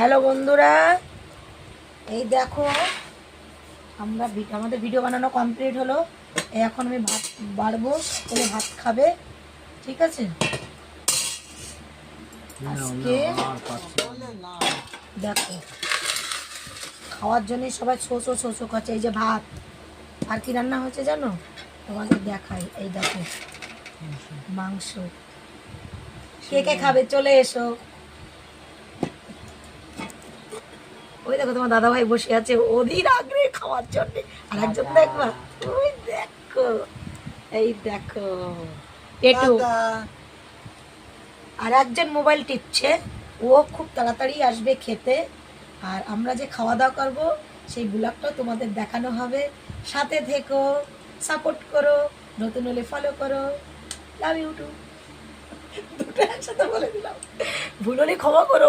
Hello বন্ধুরা এই দেখো আমরা আমাদের ভিডিও বানানো কমপ্লিট হলো। এই এখন আমি ভাত বাড়বো বলে ভাত খাবে ঠিক আছে? আজকে দেখো খাওয়ার জন্য সবাই ছোছো ছোছো খাচ্ছে এই যে ভাত। আর কি রান্না হয়েছে জানো? তোমাকে দেখাই এই দেখো মাংস। কে কে খাবে? চলে এসো। ওই দেখো তোমার দাদা ভাই বসে আছে অধীর আগ্রহে খাওয়ার জন্য। আর একজন দেখবা ওই দেখো এই দেখো। পেটু। আর একজন মোবাইল টিপছে ও খুব তাড়াতাড়ি আসবে খেতে। আর আমরা যে খাওয়া দাওয়া করব সেই ব্লগটাও তোমাদের দেখানো হবে। সাথে থেকো সাপোর্ট করো নতুন হলে ফলো করো। লাভ ইউটিউব দুটো একসাথে বলে দিলাম। ভুল হলে ক্ষমা করো।